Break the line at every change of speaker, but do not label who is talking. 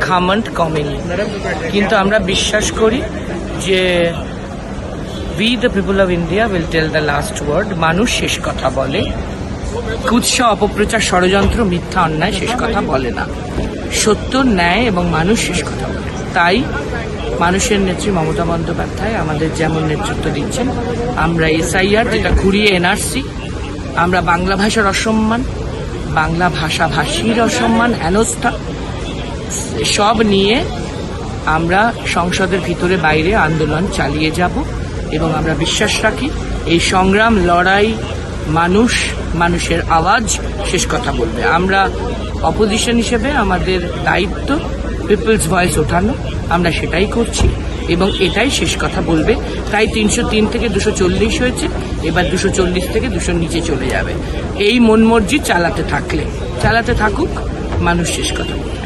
ঘামন্ড কমেনি। কিন্তু আমরা বিশ্বাস করি যে we the people of India will tell the last word মানুষ শেষ কথা বলে। কুৎসা, অপপ্রচার, ষড়যন্ত্র, মিথ্যা, অন্যায় শেষ কথা বলে না। সত্য, ন্যায় এবং মানুষ শেষ কথা বলে। তাই মানুষের নেত্রী মমতা বন্দ্যোপাধ্যায় আমাদের যেমন নেতৃত্ব দিচ্ছেন, আমরা এসআইআর, যেটা ঘুরিয়ে এনআরসি, আমরা বাংলা ভাষার অসম্মান, বাংলা ভাষাভাষীর অসম্মান হেনস্থা সব নিয়ে আমরা সংসদের ভিতরে বাইরে আন্দোলন চালিয়ে যাব এবং আমরা বিশ্বাস রাখি এই সংগ্রাম, লড়াই, মানুষ, মানুষের আওয়াজ শেষ কথা বলবে। আমরা অপোজিশন হিসেবে আমাদের দায়িত্ব পিপলস ভয়েস ওঠানো, আমরা সেটাই করছি এবং এটাই শেষ কথা বলবে। তাই তিনশো তিন থেকে দুশো চল্লিশ হয়েছে, এবার দুশো চল্লিশ থেকে দুশো নিচে চলে যাবে। এই মনমর্জি চালাতে থাকলে, চালাতে থাকুক, মানুষ শেষ কথা বলবে।